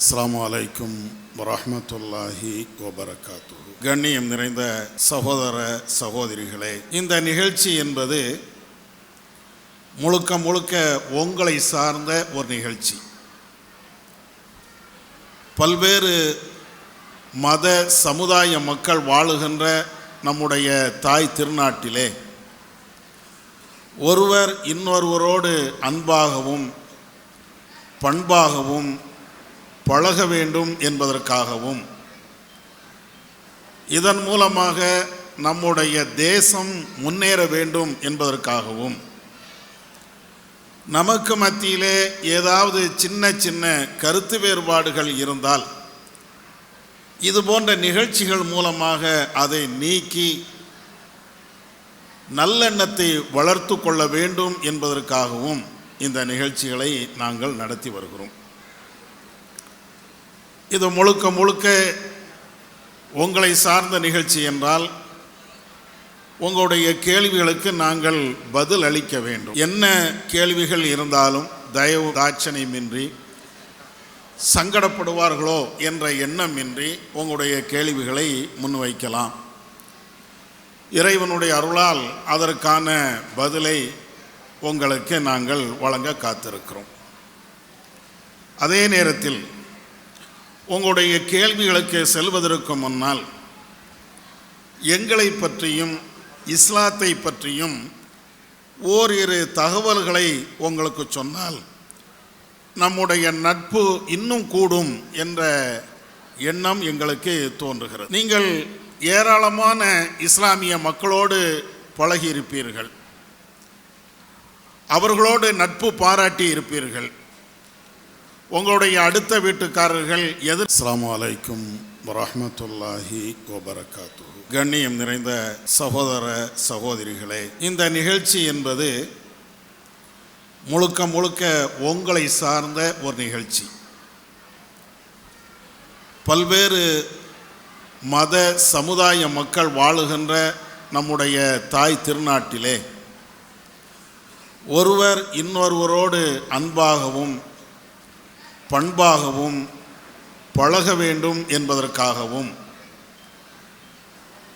அஸ்லாம் வலைக்கும் வரமத்துல்லாஹி வபரகாத்து கண்ணியம் நிறைந்த சகோதர சகோதரிகளே இந்த நிகழ்ச்சி என்பது முழுக்க முழுக்க உங்களை சார்ந்த ஒரு நிகழ்ச்சி. பல்வேறு மத சமுதாய மக்கள் வாழுகின்ற நம்முடைய தாய் திருநாட்டிலே ஒருவர் இன்னொருவரோடு அன்பாகவும் பண்பாகவும் பழக வேண்டும் என்பதற்காகவும். இதன் மூலமாக நம்முடைய தேசம் முன்னேற வேண்டும் என்பதற்காகவும். நமக்கு மத்தியிலே ஏதாவது சின்ன சின்ன கருத்து வேறுபாடுகள் இருந்தால் இது போன்ற நிகழ்ச்சிகள் மூலமாக அதை நீக்கி நல்லெண்ணத்தை வளர்த்து கொள்ள வேண்டும் என்பதற்காகவும் இந்த நிகழ்ச்சிகளை நாங்கள் நடத்தி வருகிறோம். இது முழுக்க முழுக்க உங்களை சார்ந்த நிகழ்ச்சி என்றால் உங்களுடைய கேள்விகளுக்கு நாங்கள் பதில் அளிக்க வேண்டும். என்ன கேள்விகள் இருந்தாலும் தயவு தாட்சணியமின்றி சங்கடப்படுவார்களோ என்ற எண்ணமின்றி உங்களுடைய கேள்விகளை முன்வைக்கலாம். இறைவனுடைய அருளால் அதற்கான பதிலை உங்களுக்கு நாங்கள் வழங்க காத்திருக்கிறோம். அதே நேரத்தில் உங்களுடைய கேள்விகளுக்கு செல்வதற்கு முன்னால் எங்களை பற்றியும் இஸ்லாத்தை பற்றியும் ஓரிரு தகவல்களை உங்களுக்கு சொன்னால் நம்முடைய நட்பு இன்னும் கூடும் என்ற எண்ணம் எங்களுக்கு தோன்றுகிறது. நீங்கள் ஏராளமான இஸ்லாமிய மக்களோடு பழகியிருப்பீர்கள். அவர்களோடு நட்பு பாராட்டி இருப்பீர்கள். உங்களுடைய அடுத்த வீட்டுக்காரர்கள் எதிர் அஸ்ஸலாமு அலைக்கும் வரமத்துல்லாஹி வபரகாத்து கண்ணியம் நிறைந்த சகோதர சகோதரிகளே இந்த நிகழ்ச்சி என்பது முழுக்க முழுக்க உங்களை சார்ந்த ஒரு நிகழ்ச்சி. பல்வேறு மத சமுதாய மக்கள் வாழுகின்ற நம்முடைய தாய் திருநாட்டிலே ஒருவர் இன்னொருவரோடு அன்பாகவும் பண்பாகவும் பழக வேண்டும் என்பதற்காகவும்.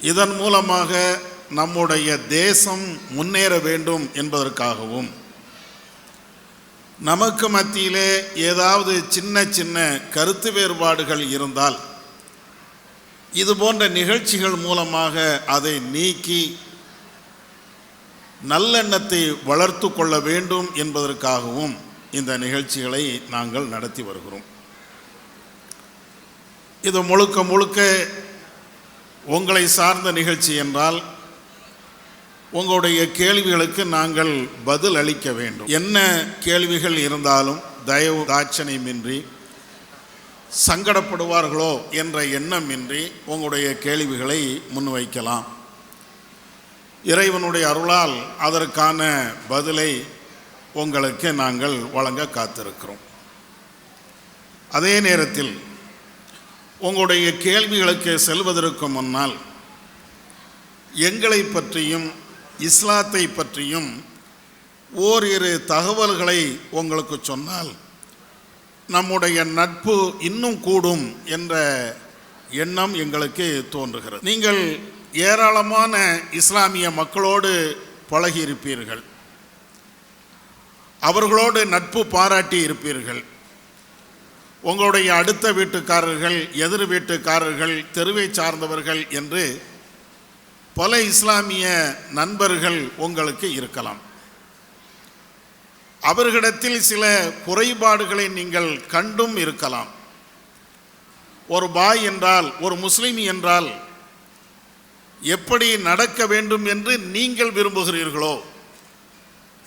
இதன் மூலமாக நம்முடைய தேசம் முன்னேற வேண்டும் என்பதற்காகவும். நமக்கு மத்தியிலே ஏதாவது சின்ன சின்ன கருத்து வேறுபாடுகள் இருந்தால் இது போன்ற நிகழ்ச்சிகள் மூலமாக அதை நீக்கி நல்லெண்ணத்தை வளர்த்து கொள்ள வேண்டும் என்பதற்காகவும் இந்த நிகழ்ச்சிகளை நாங்கள் நடத்தி வருகிறோம். இது முழுக்க முழுக்க உங்களை சார்ந்த நிகழ்ச்சி என்றால் உங்களுடைய கேள்விகளுக்கு நாங்கள் பதில் அளிக்க வேண்டும். என்ன கேள்விகள் இருந்தாலும் தயவு தாட்சணியமின்றி சங்கடப்படுவார்களோ என்ற எண்ணமின்றி உங்களுடைய கேள்விகளை முன்வைக்கலாம். இறைவனுடைய அருளால் அதற்கான பதிலை உங்களுக்கு நாங்கள் வழங்க காத்திருக்கிறோம். அதே நேரத்தில் உங்களுடைய கேள்விகளுக்கு செல்வதற்கு முன்னால் எங்களை பற்றியும் இஸ்லாத்தை பற்றியும் ஓரிரு தகவல்களை உங்களுக்கு சொன்னால் நம்முடைய நட்பு இன்னும் கூடும் என்ற எண்ணம் எங்களுக்கு தோன்றுகிறது. நீங்கள் ஏராளமான இஸ்லாமிய மக்களோடு பழகியிருப்பீர்கள். அவர்களோடு நட்பு பாராட்டி இருப்பீர்கள். உங்களுடைய அடுத்த வீட்டுக்காரர்கள் எதிர் வீட்டுக்காரர்கள் தெருவை சார்ந்தவர்கள் என்று பல இஸ்லாமிய நண்பர்கள் உங்களுக்கு இருக்கலாம். அவர்களிடத்தில் சில குறைபாடுகளை நீங்கள் கண்டும் இருக்கலாம். ஒரு பாய் என்றால் ஒரு முஸ்லீம் என்றால் எப்படி நடக்க வேண்டும் என்று நீங்கள் விரும்புகிறீர்களோ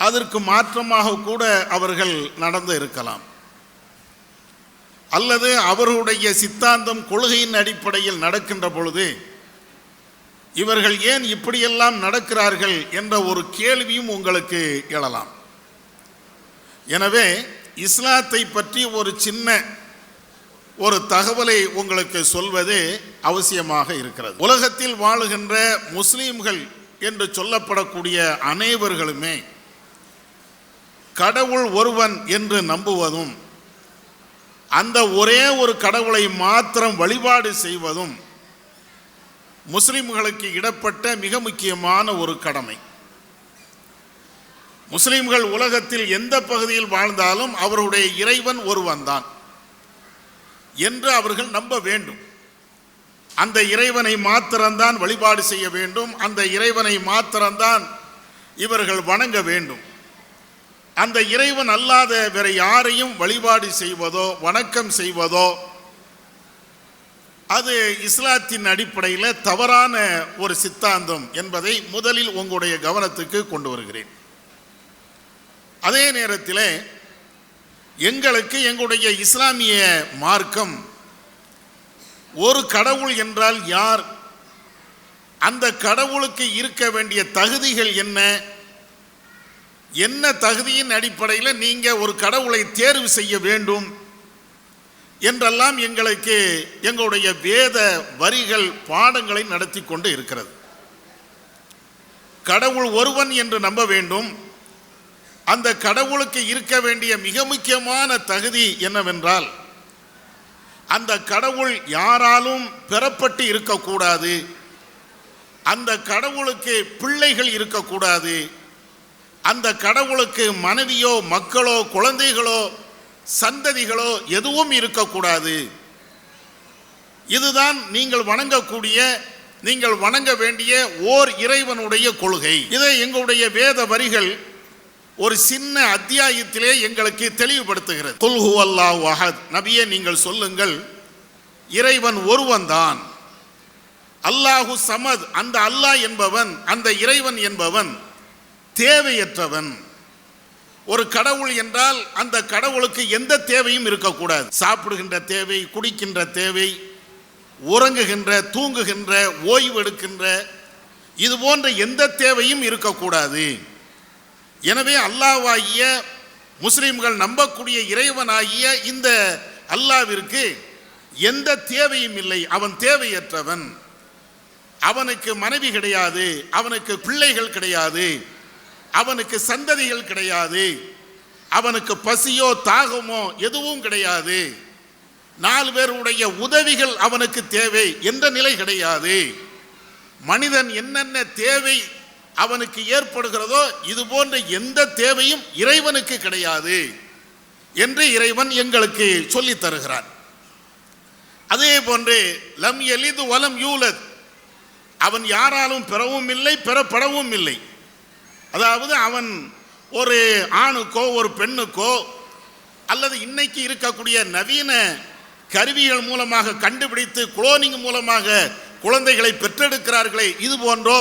அதற்கு மாற்றமாக கூட அவர்கள் நடந்து இருக்கலாம். அல்லது அவர்களுடைய சித்தாந்தம் கொள்கையின் அடிப்படையில் நடக்கின்ற பொழுது இவர்கள் ஏன் இப்படியெல்லாம் நடக்கிறார்கள் என்ற ஒரு கேள்வியும் உங்களுக்கு எழலாம். எனவே இஸ்லாத்தை பற்றி ஒரு சின்ன ஒரு தகவலை உங்களுக்கு சொல்வது அவசியமாக இருக்கிறது. உலகத்தில் வாழுகின்ற முஸ்லீம்கள் என்று சொல்லப்படக்கூடிய அனைவர்களுமே கடவுள் ஒருவன் என்று நம்புவதும் அந்த ஒரே ஒரு கடவுளை மாத்திரம் வழிபாடு செய்வதும் முஸ்லிம்களுக்கு இடப்பட்ட மிக முக்கியமான ஒரு கடமை. முஸ்லிம்கள் உலகத்தில் எந்த பகுதியில் வாழ்ந்தாலும் அவருடைய இறைவன் ஒருவன்தான் என்று அவர்கள் நம்ப வேண்டும். அந்த இறைவனை மாத்திரம்தான் வழிபாடு செய்ய வேண்டும் அந்த இறைவனை மாத்திரம்தான் இவர்கள் வணங்க வேண்டும். அந்த இறைவன் அல்லாத வேற யாரையும் வழிபாடு செய்வதோ வணக்கம் செய்வதோ அது இஸ்லாத்தின் அடிப்படையில் தவறான ஒரு சித்தாந்தம் என்பதை முதலில் உங்களுடைய கவனத்துக்கு கொண்டு வருகிறேன். அதே நேரத்தில் எங்களுக்கு எங்களுடைய இஸ்லாமிய மார்க்கம் ஒரு கடவுள் என்றால் யார்? அந்த கடவுளுக்கு இருக்க வேண்டிய தகுதிகள் என்ன? என்ன தகுதியின் அடிப்படையில் நீங்கள் ஒரு கடவுளை தேர்வு செய்ய வேண்டும் என்றெல்லாம் எங்களுக்கு எங்களுடைய வேத வரிகள் பாடங்களை நடத்தி கொண்டு இருக்கிறது. கடவுள் ஒருவன் என்று நம்ப வேண்டும். அந்த கடவுளுக்கு இருக்க வேண்டிய மிக முக்கியமான தகுதி என்னவென்றால் அந்த கடவுள் யாராலும் பெறப்பட்டு இருக்கக்கூடாது. அந்த கடவுளுக்கு பிள்ளைகள் இருக்கக்கூடாது. அந்த கடவுளுக்கு மனைவியோ மக்களோ குழந்தைகளோ சந்ததிகளோ எதுவும் இருக்கக்கூடாது. இதுதான் நீங்கள் வணங்கக்கூடிய நீங்கள் வணங்க வேண்டிய ஓர் இறைவனுடைய கொள்கை. இதை எங்களுடைய வேத வரிகள் ஒரு சின்ன அத்தியாயத்திலே எங்களுக்கு தெளிவுபடுத்துகிறது. குல்ஹு அல்லாஹ் அஹத். நபியை நீங்கள் சொல்லுங்கள் இறைவன் ஒருவன்தான். அல்லாஹு சமத். அந்த அல்லாஹ் என்பவன் அந்த இறைவன் என்பவன் தேவையற்றவன். ஒரு கடவுள் என்றால் அந்த கடவுளுக்கு எந்த தேவையும் இருக்கக்கூடாது. சாப்பிடுகின்ற தேவை குடிக்கின்ற தேவை உறங்குகின்ற தூங்குகின்ற ஓய்வு எடுக்கின்ற இது போன்ற எந்த தேவையும் இருக்கக்கூடாது. எனவே அல்லாவாகிய முஸ்லீம்கள் நம்பக்கூடிய இறைவனாகிய இந்த அல்லாவிற்கு எந்த தேவையும் இல்லை. அவன் தேவையற்றவன். அவனுக்கு மனைவி கிடையாது அவனுக்கு பிள்ளைகள் கிடையாது. அவனுக்கு சந்ததிகள் கிடையாது. அவனுக்கு பசியோ தாகமோ எதுவும் கிடையாது. நாலு பேருடைய உதவிகள் அவனுக்கு தேவை என்ற நிலை கிடையாது. மனிதன் என்னென்ன தேவை அவனுக்கு ஏற்படுகிறதோ இது போன்ற எந்த தேவையும் இறைவனுக்கு கிடையாது என்று இறைவன் எங்களுக்கு சொல்லித் தருகிறான். அதே போன்று லம் எலிது வலம் யூலத். அவன் யாராலும் பெறவும் இல்லை பெறப்படவும் இல்லை. அதாவது அவன் ஒரு ஆணுக்கோ ஒரு பெண்ணுக்கோ அல்லது இன்னைக்கு இருக்கக்கூடிய நவீன கருவிகள் மூலமாக கண்டுபிடித்து குளோனிங் மூலமாக குழந்தைகளை பெற்றெடுக்கிறார்களே இது போன்றோ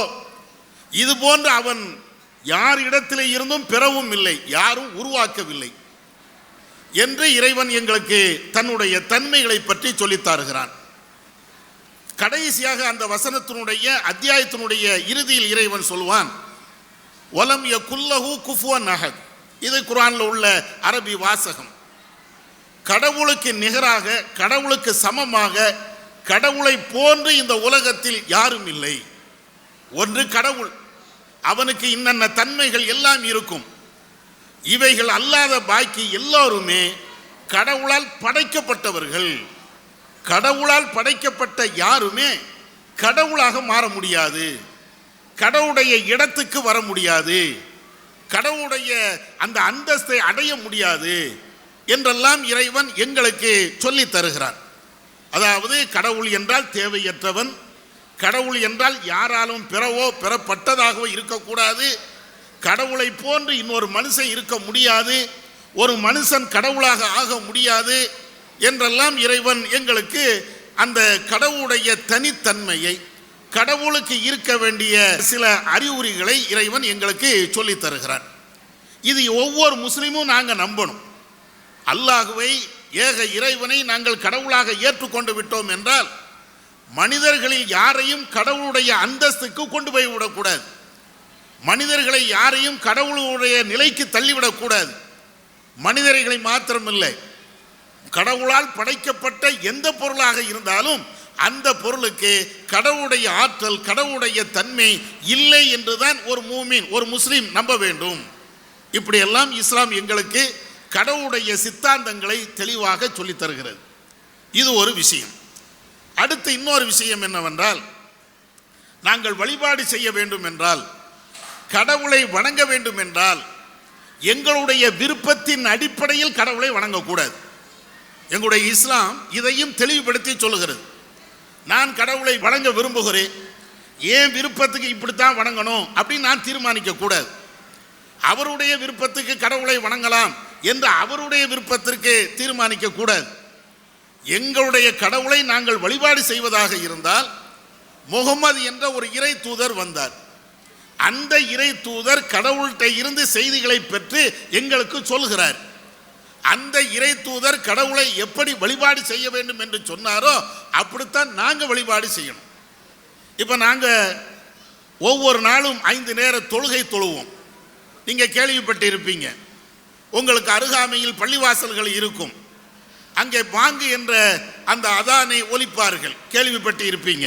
இது போன்று அவன் யார் இடத்திலே இருந்தும் பெறவும் இல்லை யாரும் உருவாக்கவில்லை என்று இறைவன் எங்களுக்கு தன்னுடைய தன்மைகளை பற்றி சொல்லித் தருகிறான். கடைசியாக அந்த வசனத்தினுடைய அத்தியாயத்தினுடைய இறுதியில் இறைவன் சொல்வான் ஒலம் ய குல்லஹு குஃபுவன் அஹத். இது குரானில் உள்ள அரபி வாசகம். கடவுளுக்கு நிகராக கடவுளுக்கு சமமாக கடவுளை போன்று இந்த உலகத்தில் யாரும் இல்லை. ஒன்று கடவுள். அவனுக்கு இன்னென்ன தன்மைகள் எல்லாம் இருக்கும். இவைகள் அல்லாத பாக்கி எல்லோருமே கடவுளால் படைக்கப்பட்டவர்கள். கடவுளால் படைக்கப்பட்ட யாருமே கடவுளாக மாற முடியாது. கடவுடைய இடத்துக்கு வர முடியாது. கடவுளுடைய அந்த அந்தஸ்தை அடைய முடியாது என்றெல்லாம் இறைவன் எங்களுக்கு சொல்லி தருகிறான் அதாவது கடவுள் என்றால் தேவையற்றவன் கடவுள் என்றால் யாராலும் பிறவோ பெறப்பட்டதாகவோ இருக்கக்கூடாது. கடவுளை போன்று இன்னொரு மனுஷன் இருக்க முடியாது. ஒரு மனுஷன் கடவுளாக ஆக முடியாது என்றெல்லாம் இறைவன் எங்களுக்கு அந்த கடவுளுடைய தனித்தன்மையை கடவுளுக்கு இருக்க வேண்டிய சில அறிகுறிகளை இறைவன் எங்களுக்கு சொல்லித் தருகிறார். இது ஒவ்வொரு முஸ்லீமும் நாங்கள் நம்பணும். அல்லாஹுவை ஏக இறைவனை நாங்கள் கடவுளாக ஏற்றுக்கொண்டு விட்டோம் என்றால் மனிதர்களில் யாரையும் கடவுளுடைய அந்தஸ்துக்கு கொண்டு போய் விடக்கூடாது. மனிதர்களை யாரையும் கடவுளுடைய நிலைக்கு தள்ளிவிடக்கூடாது. மனிதர்களை மாத்திரமில்லை. கடவுளால் படைக்கப்பட்ட எந்த பொருளாக இருந்தாலும் அந்த பொருளுக்கு கடவுளுடைய ஆற்றல் கடவுளுடைய தன்மை இல்லை என்றுதான் ஒரு மூமின் ஒரு முஸ்லீம் நம்ப வேண்டும். இப்படியெல்லாம் இஸ்லாம் எங்களுக்கு கடவுளுடைய சித்தாந்தங்களை தெளிவாக சொல்லித் தருகிறது. இது ஒரு விஷயம். அடுத்து இன்னொரு விஷயம் என்னவென்றால் நாங்கள் வழிபாடு செய்ய வேண்டும் என்றால் கடவுளை வணங்க வேண்டும் என்றால் எங்களுடைய விருப்பத்தின் அடிப்படையில் கடவுளை வணங்கக்கூடாது. எங்களுடைய இஸ்லாம் இதையும் தெளிவுபடுத்தி சொல்லுகிறது. நான் கடவுளை வணங்க விரும்புகிறேன். ஏன் விருப்பத்துக்கு இப்படித்தான் வணங்கணும் அப்படின்னு நான் தீர்மானிக்க கூடாது. அவருடைய விருப்பத்துக்கு கடவுளை வணங்கலாம் என்று அவருடைய விருப்பத்திற்கு தீர்மானிக்க கூடாது. எங்களுடைய கடவுளை நாங்கள் வழிபாடு செய்வதாக இருந்தால் முகமது என்ற ஒரு இறை தூதர் வந்தார். அந்த இறை தூதர் கடவுள்கிட்ட இருந்து செய்திகளை பெற்று எங்களுக்கு சொல்கிறார். அந்த இறை தூதர் கடவுளை எப்படி வழிபாடு செய்ய வேண்டும் என்று சொன்னாரோ அப்படித்தான் நாங்கள் வழிபாடு செய்யணும். இப்போ நாங்கள் ஒவ்வொரு நாளும் ஐந்து நேர தொழுகை தொழுவோம். நீங்கள் கேள்விப்பட்டு இருப்பீங்க உங்களுக்கு அருகாமையில் பள்ளிவாசல்கள் இருக்கும். அங்கே பாங்கு என்ற அந்த அதானை ஒலிப்பார்கள். கேள்விப்பட்டு இருப்பீங்க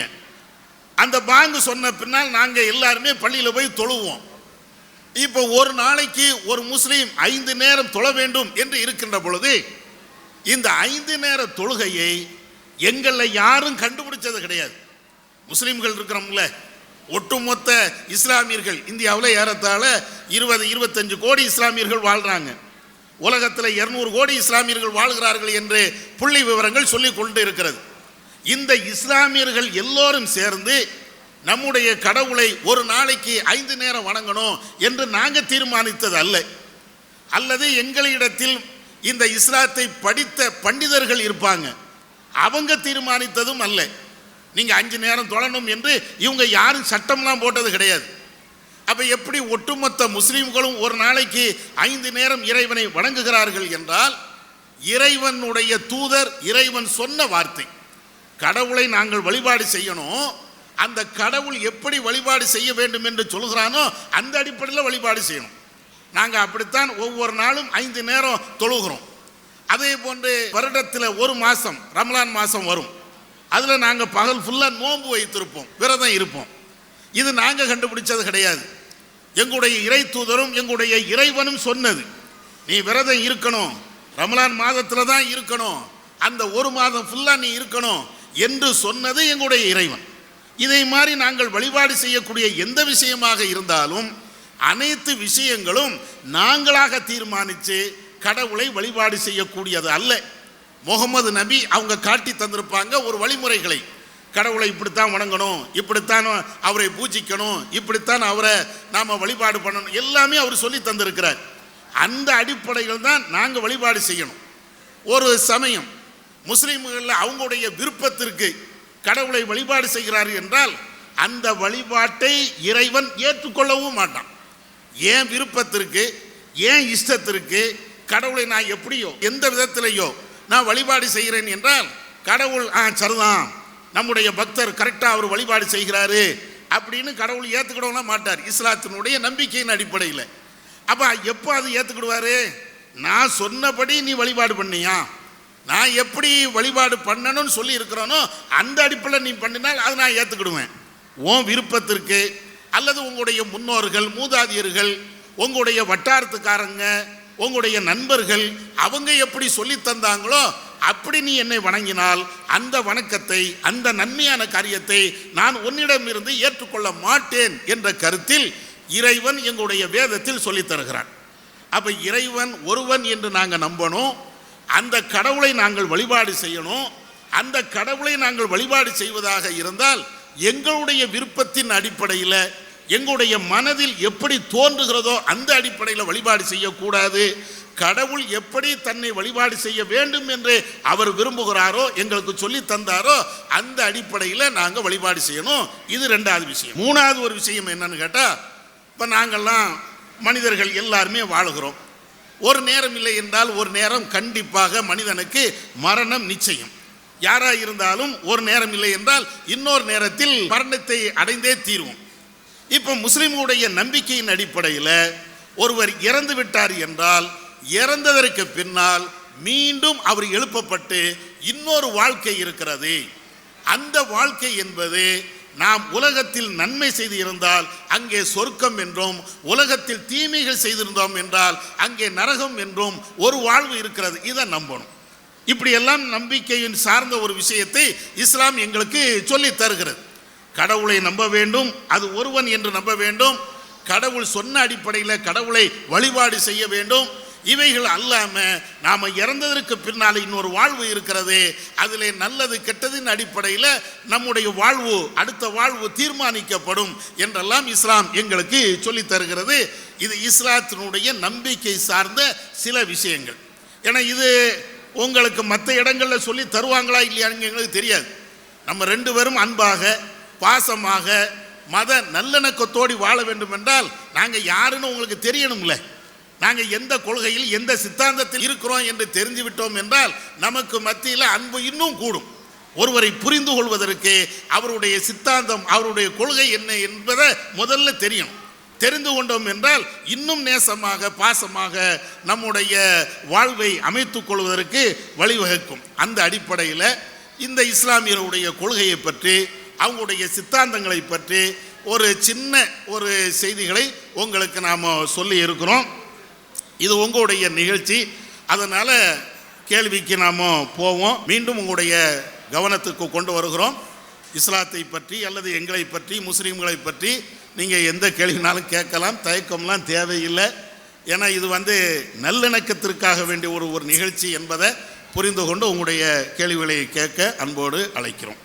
அந்த பாங்கு சொன்ன பின்னால் நாங்கள் எல்லாருமே பள்ளியில் போய் தொழுவோம். இப்போ ஒரு நாளைக்கு ஒரு முஸ்லீம் ஐந்து நேரம் தொழ வேண்டும் என்று இருக்கின்ற பொழுது இந்த ஐந்து நேர தொழுகையை எங்களில் யாரும் கண்டுபிடிச்சது கிடையாது. முஸ்லீம்கள் இருக்கிறோம்ல ஒட்டுமொத்த இஸ்லாமியர்கள் இந்தியாவில் ஏறத்தாழ இருபது இருபத்தஞ்சு கோடி இஸ்லாமியர்கள் வாழ்கிறாங்க உலகத்தில் இருநூறு கோடி இஸ்லாமியர்கள் வாழ்கிறார்கள் என்று புள்ளி விவரங்கள் சொல்லிக் கொண்டு இருக்கிறது. இந்த இஸ்லாமியர்கள் எல்லோரும் சேர்ந்து நம்முடைய கடவுளை ஒரு நாளைக்கு ஐந்து நேரம் வணங்கணும் என்று நாங்கள் தீர்மானித்தது அல்ல. அல்லது எங்களிடத்தில் இந்த இஸ்லாத்தை படித்த பண்டிதர்கள் இருப்பாங்க. அவங்க தீர்மானித்ததும் அல்ல. நீங்கள் அஞ்சு நேரம் தொழணும் என்று இவங்க யாரும் சட்டம்லாம் போட்டது கிடையாது. அப்போ எப்படி ஒட்டுமொத்த முஸ்லீம்களும் ஒரு நாளைக்கு ஐந்து நேரம் இறைவனை வணங்குகிறார்கள் என்றால் இறைவனுடைய தூதர் இறைவன் சொன்ன வார்த்தை கடவுளை நாங்கள் வழிபாடு செய்யணும் அந்த கடவுள் எப்படி வழிபாடு செய்ய வேண்டும் என்று சொல்கிறானோ அந்த அடிப்படையில் வழிபாடு செய்யணும். நாங்கள் அப்படித்தான் ஒவ்வொரு நாளும் ஐந்து நேரம் தொழுகிறோம். அதே போன்று வருடத்தில் ஒரு மாதம் ரமலான் மாதம் வரும். அதில் நாங்கள் பகல் ஃபுல்லாக நோன்பு வைத்திருப்போம் விரதம் இருப்போம். இது நாங்கள் கண்டுபிடிச்சது கிடையாது. எங்களுடைய இறை தூதரும் எங்களுடைய இறைவனும் சொன்னது நீ விரதம் இருக்கணும் ரமலான் மாதத்தில் தான் இருக்கணும் அந்த ஒரு மாதம் ஃபுல்லாக நீ இருக்கணும் என்று சொன்னது எங்களுடைய இறைவன். இதை மாதிரி நாங்கள் வழிபாடு செய்யக்கூடிய எந்த விஷயமாக இருந்தாலும் அனைத்து விஷயங்களும் நாங்களாக தீர்மானித்து கடவுளை வழிபாடு செய்யக்கூடியது அல்ல. முகமது நபி அவங்க காட்டி தந்திருப்பாங்க ஒரு வழிமுறைகளை. கடவுளை இப்படித்தான் வணங்கணும் இப்படித்தான் அவரை பூஜிக்கணும் இப்படித்தான் அவரை நாம் வழிபாடு பண்ணணும் எல்லாமே அவர் சொல்லி தந்திருக்கிறார். அந்த அடிப்படையில் தான் நாங்கள் வழிபாடு செய்யணும். ஒரு சமயம் முஸ்லீம்களில் அவங்களுடைய விருப்பத்திற்கு கடவுளை வழிபாடு செய்கிறார் என்றால் அந்த வழிபாட்டை இறைவன் ஏற்றுக்கொள்ளவும் மாட்டான். ஏன் விருப்பத்திற்கு ஏன் இஷ்டத்திற்கு கடவுளை நான் எப்படியோ எந்த விதத்திலேயோ நான் வழிபாடு செய்கிறேன் என்றால் கடவுள் ஆ சரிதான். நம்முடைய பக்தர் கரெக்டாக அவர் வழிபாடு செய்கிறாரு. அப்படின்னு கடவுள் ஏற்றுக்கிடவெல்லாம் மாட்டார். இஸ்லாத்தினுடைய நம்பிக்கையின் அடிப்படையில். அப்போ எப்போ அது ஏற்றுக்கிடுவாரு நான் சொன்னபடி நீ வழிபாடு பண்ணியா? நான் எப்படி வழிபாடு பண்ணணும்னு சொல்லி இருக்கிறானோ அந்த அடிப்பில் நீ பண்ணினால் அதை நான் ஏற்றுக்கிடுவேன் உன் விருப்பத்திற்கு அல்லது உங்களுடைய முன்னோர்கள் மூதாதியர்கள் உங்களுடைய வட்டாரத்துக்காரங்க உங்களுடைய நண்பர்கள் அவங்க எப்படி சொல்லி தந்தாங்களோ அப்படி நீ என்னை வணங்கினால் அந்த வணக்கத்தை அந்த நன்மையான காரியத்தை நான் உன்னிடமிருந்து ஏற்றுக்கொள்ள மாட்டேன் என்ற கருத்தில் இறைவன் எங்களுடைய வேதத்தில் சொல்லித் தருகிறான். அப்போ இறைவன் ஒருவன் என்று நாங்கள் நம்பணும். அந்த கடவுளை நாங்கள் வழிபாடு செய்யணும். அந்த கடவுளை நாங்கள் வழிபாடு செய்வதாக இருந்தால் எங்களுடைய விருப்பத்தின் அடிப்படையில் எங்களுடைய மனதில் எப்படி தோன்றுகிறதோ அந்த அடிப்படையில் வழிபாடு செய்யக்கூடாது. கடவுள் எப்படி தன்னை வழிபாடு செய்ய வேண்டும் என்று அவர் விரும்புகிறாரோ எங்களுக்கு சொல்லி தந்தாரோ அந்த அடிப்படையில் நாங்கள் வழிபாடு செய்யணும். இது ரெண்டாவது விஷயம். மூணாவது ஒரு விஷயம் என்னன்னு கேட்டால் இப்போ நாங்கள்லாம் மனிதர்கள் எல்லாருமே வாழுகிறோம். ஒரு நேரம் இல்லை என்றால் ஒரு நேரம் கண்டிப்பாக மனிதனுக்கு மரணம் நிச்சயம். யாராக இருந்தாலும் ஒரு நேரம் இல்லை என்றால் இன்னொரு நேரத்தில் மரணத்தை அடைந்தே தீருவோம். இப்போ முஸ்லீமுடைய நம்பிக்கையின் அடிப்படையில் ஒருவர் இறந்து விட்டார் என்றால் இறந்ததற்கு பின்னால் மீண்டும் அவர் எழுப்பப்பட்டு இன்னொரு வாழ்க்கை இருக்கிறது. அந்த வாழ்க்கை என்பது நாம் உலகத்தில் நன்மை செய்து இருந்தால் அங்கே சொர்க்கம் என்றும் உலகத்தில் தீமைகள் செய்திருந்தோம் என்றால் அங்கே நரகம் என்றும் ஒரு வாழ்வு இருக்கிறது. இதை நம்பணும். இப்படியெல்லாம் நம்பிக்கையின் சார்ந்த ஒரு விஷயத்தை இஸ்லாம் எங்களுக்கு சொல்லி தருகிறது. கடவுளை நம்ப வேண்டும் அது ஒருவன் என்று நம்ப வேண்டும். கடவுள் சொன்ன அடிப்படையில் கடவுளை வழிபாடு செய்ய வேண்டும். இவைகள் அல்லாமல் நாம் இறந்ததற்கு பின்னால் இன்னொரு வாழ்வு இருக்கிறது. அதிலே நல்லது கெட்டதின் அடிப்படையில் நம்முடைய வாழ்வு அடுத்த வாழ்வு தீர்மானிக்கப்படும் என்றெல்லாம் இஸ்லாம் எங்களுக்கு சொல்லித் தருகிறது. இது இஸ்லாத்தினுடைய நம்பிக்கை சார்ந்த சில விஷயங்கள். ஏன்னா இது உங்களுக்கு மற்ற இடங்களில் சொல்லி தருவாங்களா இல்லையான்னு எங்களுக்கு தெரியாது. நம்ம ரெண்டு பேரும் அன்பாக பாசமாக மத நல்லிணக்கத்தோடி வாழ வேண்டும் என்றால் நாங்கள் யாருன்னு உங்களுக்கு தெரியணும்ல. நாங்கள் எந்த கொள்கையில் எந்த சித்தாந்தத்தில் இருக்கிறோம் என்று தெரிந்து விட்டோம் என்றால் நமக்கு மத்தியில் அன்பு இன்னும் கூடும். ஒருவரை புரிந்து கொள்வதற்கு அவருடைய சித்தாந்தம் அவருடைய கொள்கை என்ன என்பதை முதல்ல தெரியும் தெரிந்து கொண்டோம் என்றால் இன்னும் நேசமாக பாசமாக நம்முடைய வாழ்வை அமைத்து கொள்வதற்கு வழிவகுக்கும். அந்த அடிப்படையில் இந்த இஸ்லாமியருடைய கொள்கையை பற்றி அவங்களுடைய சித்தாந்தங்களை பற்றி ஒரு சின்ன ஒரு செய்திகளை உங்களுக்கு நாம் சொல்லி இருக்கிறோம். இது உங்களுடைய நிகழ்ச்சி. அதனால் கேள்விக்கு நாம் போவோம். மீண்டும் உங்களுடைய கவனத்துக்கு கொண்டு வருகிறோம். இஸ்லாத்தை பற்றி அல்லது எங்களை பற்றி முஸ்லீம்களை பற்றி நீங்கள் எந்த கேள்வினாலும் கேட்கலாம். தயக்கம்லாம் தேவையில்லை. ஏன்னா இது வந்து நல்லிணக்கத்திற்காக வேண்டிய ஒரு ஒரு நிகழ்ச்சி என்பதை புரிந்து கொண்டு உங்களுடைய கேள்விகளை கேட்க அன்போடு அழைக்கிறோம்.